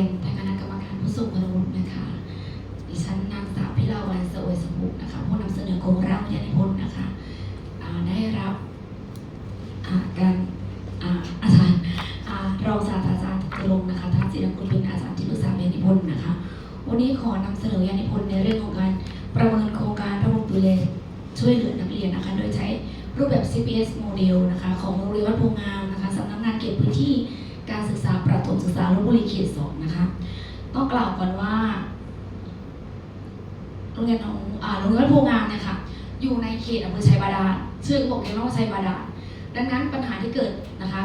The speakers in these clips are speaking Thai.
ยนทางคณะกรรมการผู้ทรงคุณวุฒินะคะ ดิฉันนางสาวพิลาวันสวยสมบุกนะคะผู้นำเสนอโครงร่างยานิพนธ์นะคะได้รับการอาจารย์รองศาสตราจารย์จรงค์นะคะท่านศิลปกุลเป็นอาจารย์ที่ปรึกษาวิทยานิพนธ์นะคะ วันนี้ขอนำเสนอยานิพนธ์ในเรื่องของการประเมินโครงการระบบดูแลช่วยเหลือนักเรียนนะคะ โดยใช้รูปแบบ CPS โมเดลนะคะ ของโรงเรียนวัดโพงามนะคะสำนักงานเขตพื้นที่ การศึกษาประถมศึกษาลบบุรีเขตสองนะคะ ต้องกล่าวก่อนว่าโรงเรียนของโรงเรียนโพงามนี่ยค่ะอยู่ในเขตอำเภอชัยบาดาลชื่อบอกเลยว่าชัยบาดาลดังนั้นปัญหาที่เกิดนะคะ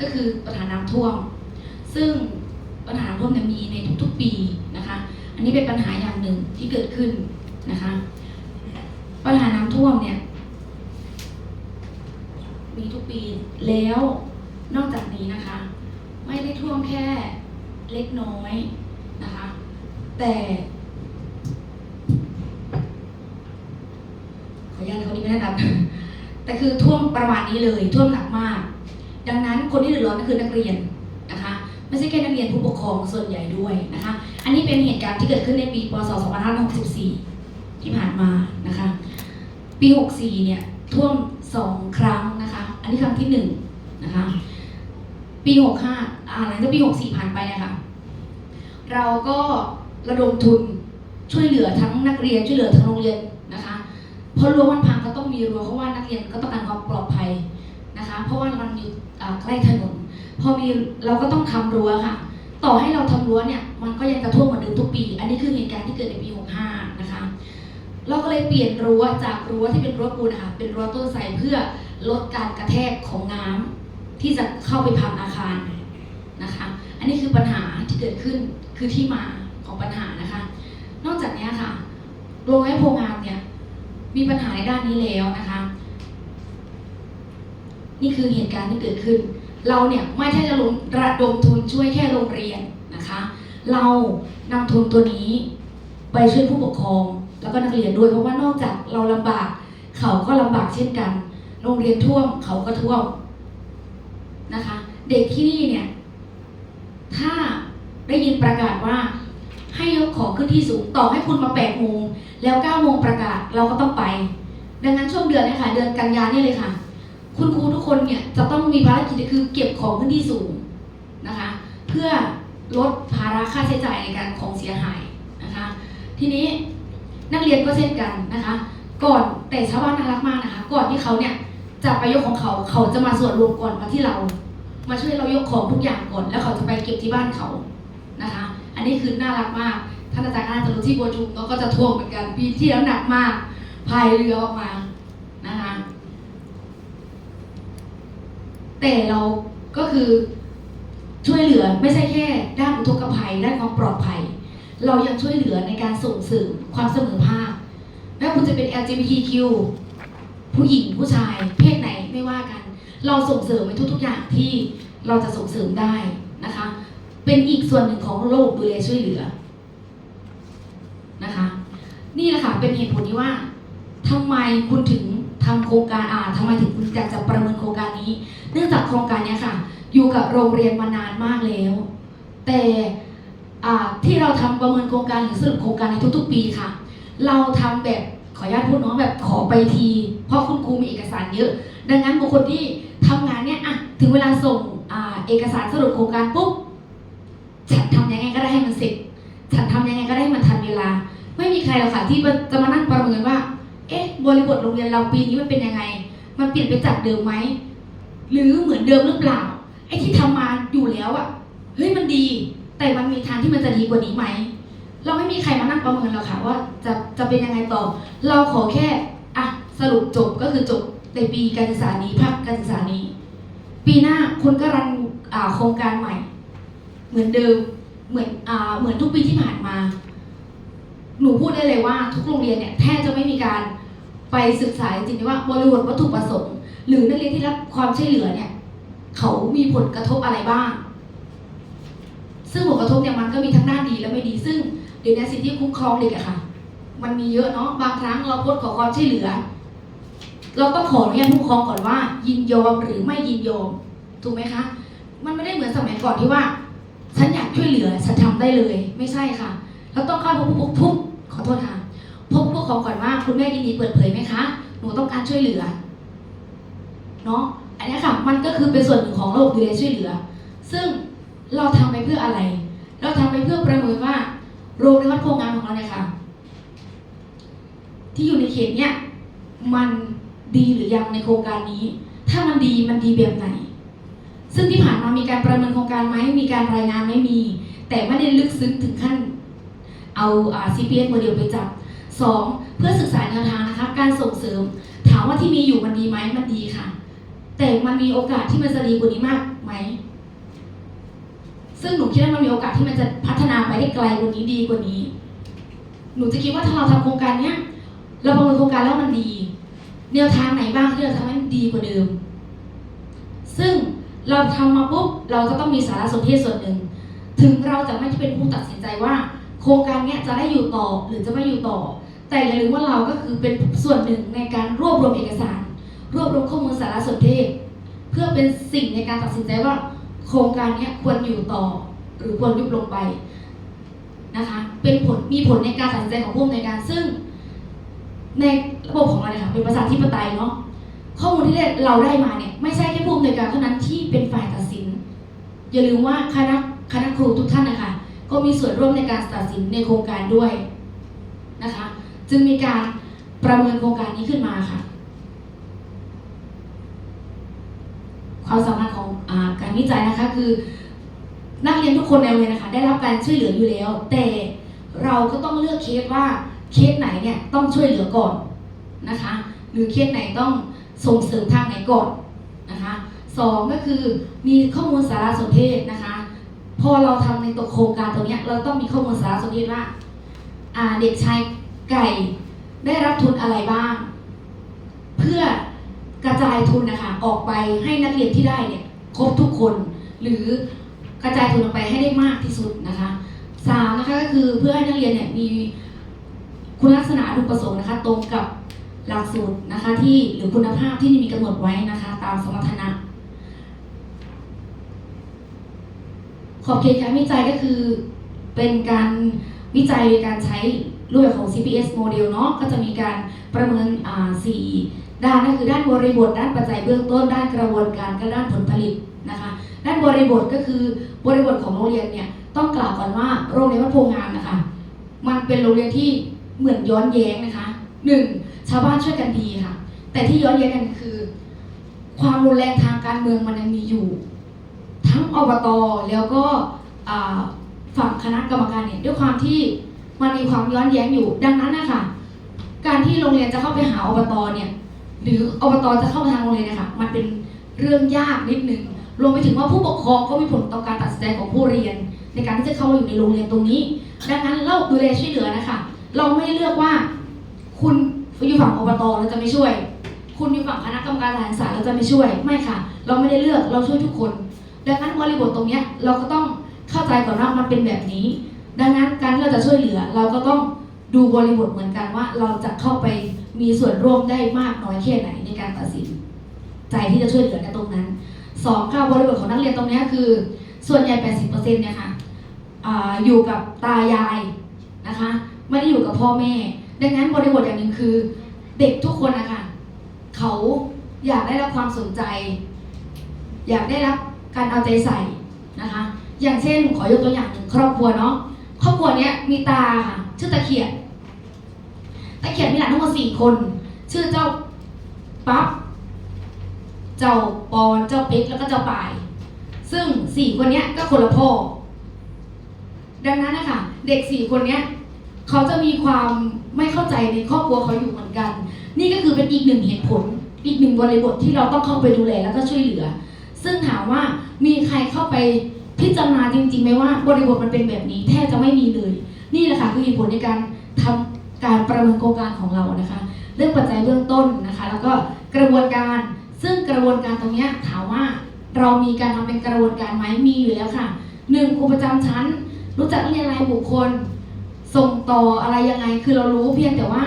ก็คือปัญหาน้ำท่วม ซึ่งปัญหาน้ำท่วมเนี่ยมีในทุกๆปีนะคะ อันนี้เป็นปัญหาอย่างหนึ่งที่เกิดขึ้นนะคะ ปัญหาน้ำท่วมเนี่ย มีทุกปีแล้วนอกจากนี้นะคะ ไม่ได้ท่วมแค่เล็กน้อยนะคะ แต่ขออนุญาตเขานี้ไม่ได้นับแต่คือท่วมประมาณนี้เลยท่วมหนักมาก ดังนั้นคนที่เดือดร้อนก็คือนักเรียนนะคะไม่ใช่แค่นักเรียนผู้ปกครองส่วนใหญ่ด้วยนะคะ อันนี้เป็นเหตุการณ์ที่เกิดขึ้นในปีพศ 2564 ที่ผ่านมานะคะ ปี 64 เนี่ยท่วม 2 ครั้งนะคะ อันนี้ครั้งที่1นะคะ ปี 65อ่าหลังจากปี 64 ผ่านไปนะคะ เราก็ ระดมทุนช่วยเหลือทั้งนักเรียนช่วยเหลือทั้งโรงเรียนนะคะเพราะรั้วมันพังก็ต้องมีรั้วเพราะว่านักเรียนก็ต้องการความปลอดภัยนะคะ เพราะว่ามันอยู่ใกล้ถนนพอมีเราก็ต้องทำรั้วค่ะ ต่อให้เราทำรั้วเนี่ยมันก็ยังกระท่วมเหมือนเดิมทุกปี อันนี้คือเหตุการณ์ที่เกิดในปี 65 นะคะ เราก็เลยเปลี่ยนรั้วจากรั้วที่เป็นรั้วปูนนะคะเป็นรั้วต้นไทรเพื่อลดการกระแทกของน้ำที่จะเข้าไปพังอาคารนะคะ อันนี้คือปัญหาที่เกิดขึ้นคือที่มา ของปัญหานะคะ นอกจากนี้ค่ะโรงแรมโพงามเนี่ยมีปัญหาในด้านนี้แล้วนะคะ นี่คือเหตุการณ์ที่เกิดขึ้น เราเนี่ยไม่ใช่จะลงระดมทุนช่วยแค่โรงเรียนนะคะ เรานำทุนตัวนี้ไปช่วยผู้ปกครอง แล้วก็นักเรียนด้วยเพราะว่านอกจากเราลำบาก เขาก็ลำบากเช่นกัน โรงเรียนท่วมเขาก็ท่วมนะคะ เด็กที่นี่เนี่ยถ้าได้ยินประกาศว่า ให้ยกของขึ้นที่สูงต่อให้คุณมาแปดโมงแล้วเก้าโมงประกาศเราก็ต้องไป ดังนั้นช่วงเดือนนี้ค่ะเดือนกันยานี่เลยค่ะ คุณครูทุกคนเนี่ยจะต้องมีภารกิจคือเก็บของขึ้นที่สูงนะคะ เพื่อลดภาระค่าใช้จ่ายในการของเสียหายนะคะ ทีนี้นักเรียนก็เช่นกันนะคะ ก่อนแต่ชาวบ้านน่ารักมากนะคะ ก่อนที่เขาเนี่ยจะไปยกของเขาเขาจะมาส่วนรวมก่อนมาที่เรา มาช่วยเรายกของทุกอย่างก่อน แล้วเขาจะไปเก็บที่บ้านเขานะคะ อันนี้คือน่ารักมาก ท่านอาจารย์น่าจะรู้ที่บัวชุมก็จะทวมเหมือนกันปีที่แล้วหนักมากพายเรือออกมานะคะแต่เราก็คือช่วยเหลือไม่ใช่แค่ด้านอุทกภัยด้านความปลอดภัย เรายังช่วยเหลือในการส่งเสริมความเสมอภาคไม่ว่าคุณจะเป็น LGBTQ ผู้หญิงผู้ชาย เพศไหนไม่ว่ากัน เราส่งเสริมในทุกๆอย่างที่เราจะส่งเสริมได้นะคะ เป็นอีกส่วนหนึ่งของโลกดูแลช่วยเหลือนะคะ นี่แหละค่ะเป็นเหตุผลที่ว่าทำไมคุณถึงทำโครงการอ่าทำไมถึงคุณอยากจะประเมินโครงการนี้ เนื่องจากโครงการนี้ค่ะ อยู่กับโรงเรียนมานานมากแล้ว แต่อ่าที่เราทำประเมินโครงการหรือสรุปโครงการในทุกๆ ปีค่ะ เราทำแบบขออนุญาตพูดเน้องแบบขอไปที เพราะคุณครูมีเอกสารเยอะ ดังนั้นบุคคลที่ทำงานเนี่ยอะถึงเวลาส่งอเอกสารสรุปโครงการปุ๊บ ฉันทำยังไงก็ได้ให้มันเสร็จฉันทำยังไงก็ได้ให้มันทันเวลา ไม่มีใครหรอกค่ะที่จะมานั่งประเมินว่า เอ๊ะ บริบทโรงเรียนเราปีนี้มันเป็นยังไง มันเปลี่ยนไปจากเดิมไหมหรือเหมือนเดิมหรือเปล่าไอ้ที่ทำมาอยู่แล้วอะเฮ้ยมันดี แต่มันมีทางที่มันจะดีกว่านี้ไหมเราไม่มีใครมานั่งประเมินหรอกค่ะว่าจะจะเป็นยังไงต่อ เราขอแค่อะสรุปจบก็คือจบในปีการศึกษานี้ภาคการศึกษานี้ ปีหน้าคุณก็รันโครงการใหม่ เหมือนเดิมเหมือนอ่าเหมือนทุกปีที่ผ่านมา หนูพูดได้เลยว่า ทุกโรงเรียนเนี่ยแทบจะไม่มีการไปศึกษาจริงๆว่าบริบทวัตถุประสงค์ หรือนักเรียนที่รับความช่วยเหลือเนี่ย เขามีผลกระทบอะไรบ้าง ซึ่งผลกระทบเนี่ยมันก็มีทั้งด้านดีและไม่ดี ซึ่งเดี๋ยวนี้สิทธิคุ้มครองเด็กอะค่ะ มันมีเยอะเนาะบางครั้งเราโพสต์ขอความช่วยเหลือ เราต้องขออนุญาตผู้ปกครองก่อนว่า ยินยอมหรือไม่ยินยอมถูกไหมคะ มันไม่ได้เหมือนสมัยก่อนที่ว่า ช่วยเหลือฉันทำได้เลย ไม่ใช่ค่ะ เราต้องเข้าพบผู้ผู้ขอโทษค่ะพบผู้ปกครองก่อนว่าคุณแม่ยินดีเปิดเผยไหมคะหนูต้องการช่วยเหลือเนาะอันนี้ค่ะ มันก็คือเป็นส่วนหนึ่งของระบบดูแลช่วยเหลือ ซึ่งเราทำไปเพื่ออะไร เราทำไปเพื่อประเมินว่า โรงเรียนวัดโพงามของเราเนี่ยค่ะ ที่อยู่ในเขตเนี่ยมันดีหรือยังในโครงการนี้ ถ้ามันดีมันดีแบบไหน ซึ่งที่ผ่านมามีการประเมินโครงการไหมมีการรายงานไม่มี แต่ไม่ได้ลึกซึ้งถึงขั้นเอา CPS โมเดลไปจับสองเพื่อศึกษาแนวทางนะคะการส่งเสริม ถามว่าที่มีอยู่มันดีไหมมันดีค่ะ แต่มันมีโอกาสที่มันจะดีกว่านี้มากไหมซึ่งหนูคิดว่ามันมีโอกาสที่มันจะพัฒนาไปได้ไกลกว่านี้ดีกว่านี้ หนูจะคิดว่าถ้าเราทำโครงการเนี้ยเราประเมินโครงการแล้วมันดี แนวทางไหนบ้างที่เราทำให้มันดีกว่าเดิม ซึ่ง เราทำมาปุ๊บเราก็ต้องมีสารสนเทศส่วนหนึ่ง ถึงเราจะไม่เป็นผู้ตัดสินใจว่า โครงการเนี้ยจะได้อยู่ต่อหรือจะไม่อยู่ต่อ แต่อย่าลืมว่าเราก็คือเป็นส่วนหนึ่งในการรวบรวมเอกสาร รวบรวมข้อมูลสารสนเทศ เพื่อเป็นสิ่งในการตัดสินใจว่า โครงการนี้ควรอยู่ต่อ หรือควรยุบลงไปนะคะเป็นผลมีผลในการตัดสินใจของผู้อำนวยการซึ่ง ในระบบของเราเนี่ยค่ะเป็นประชาธิปไตยเนาะ ข้อมูลที่เราได้มาเนี่ยไม่ใช่แค่ผู้อำนวยการเท่านั้นที่เป็นฝ่ายตัดสิน อย่าลืมว่าคณะคณะครูทุกท่านนะคะ ก็มีส่วนร่วมในการตัดสินในโครงการด้วยนะคะ จึงมีการประเมินโครงการนี้ขึ้นมาค่ะ ความสามารถของอการวิจัยนะคะคือ นักเรียนทุกคนในโรงเรียนนะคะ ได้รับการช่วยเหลืออยู่แล้ว แต่เราก็ต้องเลือกเคสว่าเคสไหนเนี่ยต้องช่วยเหลือก่อนนะคะ หรือเคสไหนต้อง ส่งเสริมทางไหนก่อนนะคะสองก็คือมีข้อมูลสารสนเทศนะคะ พอเราทำในตัวโครงการตรงเนี้ยเราต้องมีข้อมูลสารสนเทศว่าเด็กชายไก่ได้รับทุนอะไรบ้าง เพื่อกระจายทุนนะคะออกไปให้นักเรียนที่ได้เนี่ยครบทุกคน หรือกระจายทุนออกไปให้ได้มากที่สุดนะคะสามนะคะก็คือเพื่อให้นักเรียนเนี่ยมีคุณลักษณะอุปสงค์นะคะ ตรงกับ หลักสูตรนะคะที่หรือคุณภาพที่มีกำหนดไว้นะคะ ตามสมรรถนะขอบเขตการวิจัยก็คือเป็นการวิจัยโดยการใช้รูปแบบของ CPS โมเดลเนาะก็จะมีการประเมินสี่ด้านก็คือด้านบริบท ด้านปัจจัยเบื้องต้น ด้านกระบวนการและด้านผลผลิตนะคะด้านบริบทก็คือบริบทของโรงเรียนเนี่ยต้องกล่าวก่อนว่าโรงเรียนวัดโพงามนะคะ มันเป็นโรงเรียนที่เหมือนย้อนแย้งนะคะหนึ่ง ชาวบ้านช่วยกันดีค่ะ แต่ที่ย้อนแย้งกันคือ ความรุนแรงทางการเมืองมันยังมีอยู่ ทั้งอบตแล้วก็ฝั่งคณะกรรมการเนี่ยด้วยความที่มันมีความย้อนแย้งอยู่ ดังนั้นนะคะการที่โรงเรียนจะเข้าไปหาอบตเนี่ยหรืออบตจะเข้ามาทางโรงเรียนนะคะมันเป็นเรื่องยากนิดนึงรวมไปถึงว่าผู้ปกครองก็มีผลต่อการตัดสินใจของผู้เรียน ในการที่จะเข้ามาอยู่ในโรงเรียนตรงนี้ ดังนั้นเราดูแลช่วยเหลือนะคะ เราไม่เลือกว่าคุณ อยู่ฝั่งอบตเราจะไม่ช่วย คุณอยู่ฝั่งคณะกรรมการสถานศึกษาเราจะไม่ช่วย ไม่ค่ะ เราไม่ได้เลือกเราช่วยทุกคน ดังนั้นบริบทตรงเนี้ยเราก็ต้องเข้าใจก่อนว่ามันเป็นแบบนี้ ดังนั้นการที่เราจะช่วยเหลือ เราก็ต้องดูบริบทเหมือนกันว่า เราจะเข้าไปมีส่วนร่วมได้มากน้อยแค่ไหนในการตัดสิน ใจที่จะช่วยเหลือในตรงนั้นสองค่ะบริบทของนักเรียนตรงนี้คือ ส่วนใหญ่ 80%เนี่ยค่ะออยู่กับตายายนะคะไม่ได้อยู่กับพ่อแม่ ดังนั้นบริบทอย่างหนึ่งคือ เด็กทุกคนนะคะเขาอยากได้รับความสนใจ อยากได้รับการเอาใจใส่นะคะ อย่างเช่นขอยกตัวอย่างหนึ่งครอบครัวเนาะครอบครัวเนี้ยมีตาค่ะชื่อตะเขียดตะเขียดมีหลานทั้งหมดสี่คน ชื่อเจ้าปั๊บเจ้าปอนเจ้าปิ๊กแล้วก็เจ้าปาย ซึ่งสี่คนเนี้ยก็คนละพ่อดังนั้นนะคะเด็กสี่คนเนี้ย เขาจะมีความไม่เข้าใจในครอบครัวเขาอยู่เหมือนกัน นี่ก็คือเป็นอีกหนึ่งเหตุผล อีกหนึ่งบริบทที่เราต้องเข้าไปดูแลแล้วก็ช่วยเหลือ ซึ่งถามว่ามีใครเข้าไปพิจารณาจริงๆไหมว่าบริบทมันเป็นแบบนี้แทบจะไม่มีเลย นี่แหละค่ะคือเหตุผลในการทำการประเมินโครงการของเรานะคะ เรื่องปัจจัยเบื้องต้นนะคะ แล้วก็กระบวนการซึ่งกระบวนการตรงนี้ถามว่าเรามีการทำเป็นกระบวนการไหมมีอยู่แล้วค่ะหนึ่งครูประจำชั้น รู้จักเรียนรายบุคคล ส่งต่ออะไรยังไงคือเรารู้เพียงแต่ว่า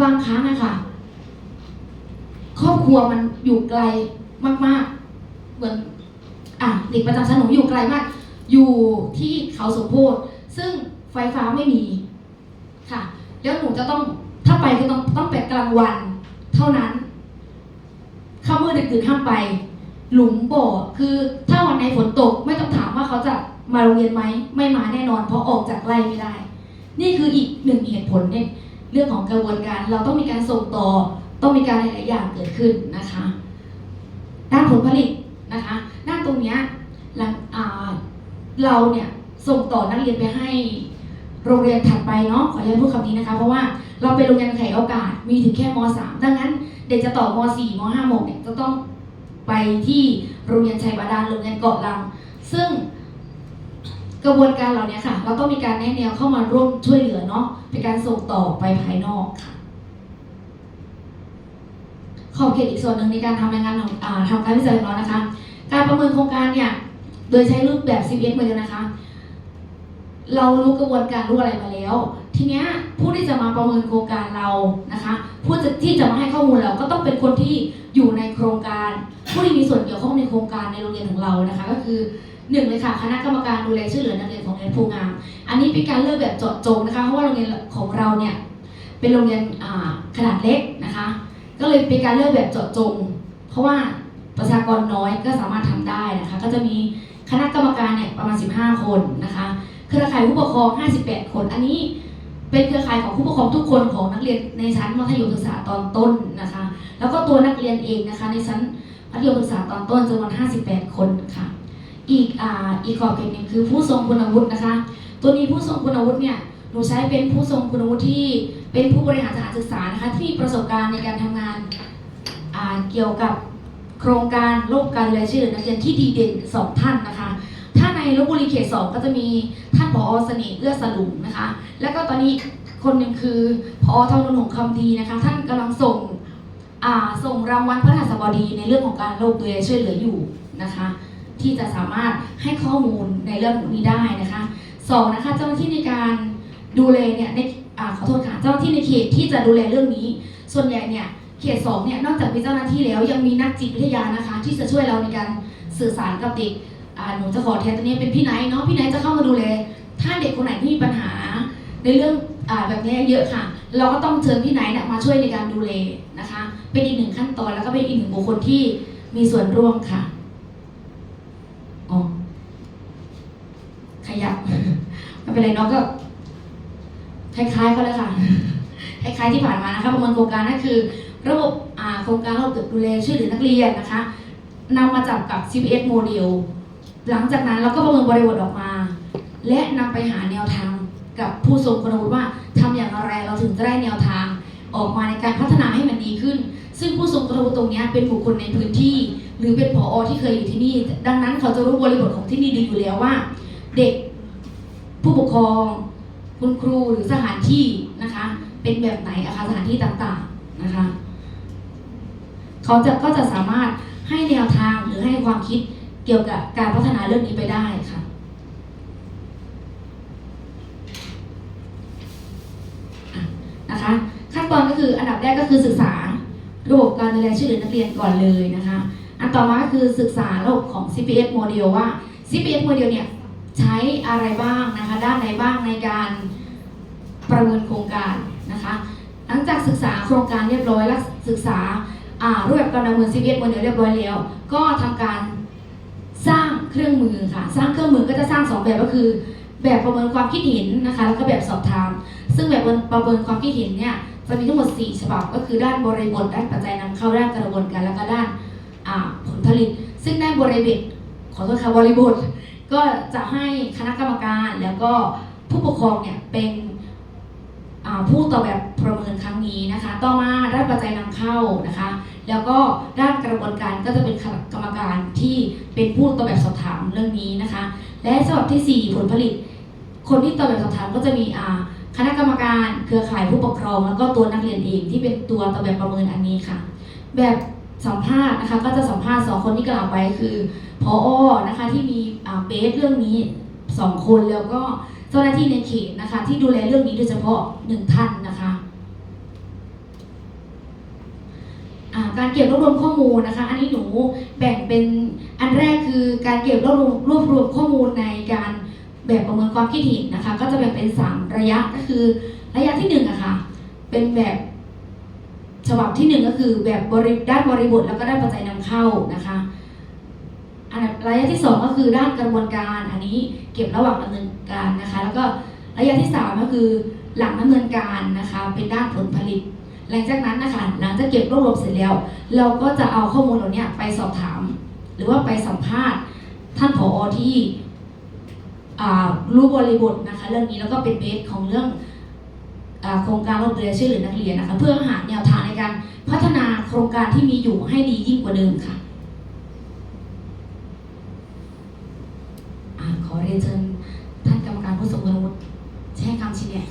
บางครั้งอะค่ะ ครอบครัวมันอยู่ไกลมาก ๆ เหมือน อะเด็กประจำชั้นหนูอยู่ไกลมาก อยู่ที่เขาสมโพธิซึ่งไฟฟ้าไม่มีค่ะ แล้วหนูจะต้องถ้าไปก็ต้องต้องไปกลางวัน เท่านั้นข้ามืดดึกๆห้ามไป หลุมบ่อคือถ้าวันไหนฝนตกไม่ต้องถามว่าเขาจะมาโรงเรียนไหมไม่มาแน่นอน เพราะออกจากไร่ไม่ได้ นี่คืออีกหนึ่งเหตุผลเนี่ยเรื่องของกระบวนการ เราต้องมีการส่งต่อ ต้องมีการหลาย ๆ อย่างเกิดขึ้นนะคะ ด้านผลผลิตนะคะด้านตรงนี้หลังเราเนี่ยส่งต่อนักเรียนไปให้โรงเรียนถัดไปเนาะขออนุญาตพูดคำนี้นะคะ เพราะว่าเราเป็นโรงเรียนไขโอกาสมีถึงแค่ม .3 ดังนั้น เด็กจะต่อม .4 ม .5 ม .6 เนี่ยจะต้องไปที่โรงเรียนชัยบาดาลโรงเรียนเกาะลัง ซึ่ง กระบวนการเหล่านี้ค่ะเราต้องมีการแนะแนวเข้ามาร่วมช่วยเหลือเนาะเป็นการส่งต่อไปภายนอกค่ะขอบเขตอีกส่วนหนึ่งในการทำรายงานของอาทำการวิจัยของเรานะคะ การประเมินโครงการเนี่ยโดยใช้รูปแบบ CPX เหมือนกันนะคะ เรารู้กระบวนการรู้อะไรมาแล้ว ทีเนี้ยผู้ที่จะมาประเมินโครงการเรานะคะ ผู้ที่จะมาให้ข้อมูลเราก็ต้องเป็นคนที่อยู่ในโครงการ ผู้ที่มีส่วนเกี่ยวข้องในโครงการในโรงเรียนของเรานะคะ ก็คือ หนึ่งเลยค่ะคณะกรรมการดูแลช่วยเหลือนักเรียนของโรงเรียนภูงาม อันนี้เป็นการเลือกแบบเจาะจงนะคะเพราะว่าโรงเรียนของเราเนี่ยเป็นโรงเรียนขนาดเล็กนะคะ ก็เลยเป็นการเลือกแบบเจาะจง เพราะว่าประชากรน้อยก็สามารถทำได้นะคะ ก็จะมีคณะกรรมการเนี่ยประมาณ 15 คนนะคะเครือข่ายผู้ปกครอง 58 คน อันนี้เป็นเครือข่ายของผู้ปกครองทุกคนของนักเรียนในชั้นมัธยมศึกษาตอนต้นนะคะ แล้วก็ตัวนักเรียนเองนะคะในชั้นมัธยมศึกษาตอนต้นจำนวน 58 คนค่ะ อีกอ่าอีกขอบเขตหนึ่งคือผู้ทรงคุณวุฒินะคะ ตัวนี้ผู้ทรงคุณวุฒิเนี่ยหนูใช้เป็นผู้ทรงคุณวุฒิที่เป็นผู้บริหารสถานศึกษานะคะที่มีประสบการณ์ในการทำงานาเกี่ยวกับโครงการโลกการเรียนชื่อนักเรียนที่ดีเด่นสองท่านนะคะ ถ้าในลบบุรีเขตสองก็จะมีท่านผอเสน่ห์เอื้อสลุงนะคะ แล้วก็ตอนนี้คนหนึ่งคือพอทองนนท์หงคำดีนะคะ ท่านกำลังส่งส่งรางวัลพระหัสบดีในเรื่องของการโลกดูแลช่วยเหลืออยู่นะคะ ที่จะสามารถให้ข้อมูลในเรื่องนี้ได้นะคะสองนะคะเจ้าหน้าที่ในการดูแลเนี่ยในอขอโทษค่ะเจ้าหน้าที่ในเขตที่จะดูแลเรื่องนี้ ส่วนใหญ่เนี่ยเขตสองเนี่ยนอกจากมีเจ้าหน้าที่แล้วยังมีนักจิตวิทยานะคะ ที่จะช่วยเราในการสื่อสารกับเด็กหนูจะขอแทนตัวนี้เป็นพี่ไนท์เนาะพี่ไนท์จะเข้ามาดูแลถ้าเด็กคนไหนที่มีปัญหา ในเรื่องอแบบนี้เยอะค่ะ เราก็ต้องเชิญพี่ไนท์มาช่วยในการดูแลนะคะ เป็นอีกหนึ่งขั้นตอนแล้วก็เป็นอีกหนึ่งบุคคลที่มีส่วนร่วมค่ะ อ๋อขยับ ไม่ เป็นไรเนาะก็คล้ายๆก็แล้วค่ะ คล้ายๆที่ผ่านมานะคะประเมินโครงการนั่นคือ ระบบโครงการระบบดูแลช่วยเหลือนักเรียนนะคะนำมาจับกับ CPS โมเดลหลังจากนั้นเราก็ประเมินบริบทออกมา และนำไปหาแนวทางกับผู้ทรงคุณวุฒิว่าทำอย่างไรเราถึงจะได้แนวทางออกมาในการพัฒนาให้มันดีขึ้น ซึ่งผู้ทรงคุณวุฒิตรงนี้เป็นบุคคลในพื้นที่ หรือเป็นผอที่เคยอยู่ที่นี่ ดังนั้นเขาจะรู้บริบทของที่นี่ดีอยู่แล้วว่า เด็ก ผู้ปกครอง คุณครูหรือสถานที่นะคะ เป็นแบบไหนอาคารสถานที่ต่างๆนะคะเขาจะก็จะสามารถให้แนวทางหรือให้ความคิดเกี่ยวกับการพัฒนาเรื่องนี้ไปได้ค่ะ นะคะ ขั้นตอนก็คืออันดับแรกก็คือศึกษาระบบการดูแลช่วยเหลือนักเรียนก่อนเลยนะคะ อันต่อมาก็คือศึกษาระบบของ CPS โมเดลว่า CPS โมเดลเนี่ย ใช้อะไรบ้างนะคะ ด้านไหนบ้างในการประเมินโครงการนะคะ หลังจากศึกษาโครงการเรียบร้อยและศึกษาารูปแบบการประเมิน CPS โมเดลเรียบร้อยแล้ว ก็ทำการสร้างเครื่องมือค่ะ สร้างเครื่องมือก็จะสร้างสองแบบก็คือ แบบประเมินความคิดเห็นนะคะ แล้วก็แบบสอบถาม ซึ่งแบบประเมินความคิดเห็นเนี่ยจะมีทั้งหมด 4 ฉบับ ก็คือด้านบริบท ด้านปัจจัยนำเข้า ด้านกระบวนการ แล้วก็ด้านผลผลิต ซึ่งด้านบริบท ขอโทษค่ะบริบท ก็จะให้คณะกรรมการแล้วก็ผู้ปกครองเนี่ยเป็นผู้ต่อแบบประเมินครั้งนี้นะคะ ต่อมาด้านปัจจัยนำเข้านะคะ แล้วก็ด้านกระบวนการก็จะเป็นคณะกรรมการที่เป็นผู้ต่อแบบสอบถามเรื่องนี้นะคะ และฉบับทีสี่4 ผลผลิต คนที่ตอบแบบสอบถามก็จะมีคณะกรรมการเครือข่ายผู้ปกครอง แล้วก็ตัวนักเรียนเองที่เป็นตัวตอบแบบประเมินอันนี้ค่ะ แบบ สัมภาษณ์นะคะ ก็จะสัมภาษณ์สองคนที่กล่าวไปคือพอนะคะที่มีเบสเรื่องนี้สองคนแล้วก็เจ้าหน้าที่ในเขตนะคะ ที่ดูแลเรื่องนี้โดยเฉพาะหนึ่งท่านนะคะการเก็บรวบรวมข้อมูลนะคะ อันนี้หนูแบ่งเป็นอันแรกคือการเก็บรวบรวมรวบรวมข้อมูลในการแบบประเมินความคิดเห็นนะคะ ก็จะแบ่งเป็น 3 ระยะก็คือ ระยะที่1อะค่ะเป็นแบบ ฉบับที่ 1 ก็คือแบบบริด้านบริบทแล้วก็ด้านปัจจัยนำเข้านะคะอันระยะที่ 2 ก็คือด้านกระบวนการอันนี้เก็บระหว่างดำเนินการนะคะ แล้วก็ระยะที่ 3 ก็คือหลังดำเนินการนะคะเป็นด้านผลผลิต หลังจากนั้นนะคะหลังจากเก็บรวบรวมเสร็จแล้ว เราก็จะเอาข้อมูลเหล่านี้ไปสอบถาม หรือว่าไปสัมภาษณ์ ท่านผอที่รู้บริบทนะคะ เรื่องนี้แล้วก็เป็นเบสของเรื่อง โครงการรถเรือช่วยเหลือนักเรียนนะคะเพื่อหาแนวทางในการพัฒนาโครงการที่มีอยู่ให้ดียิ่งกว่าเดิมค่ะขอเรียนเชิญท่านกรรมการผู้ทรงคุณวุฒิให้คำชี้แนะ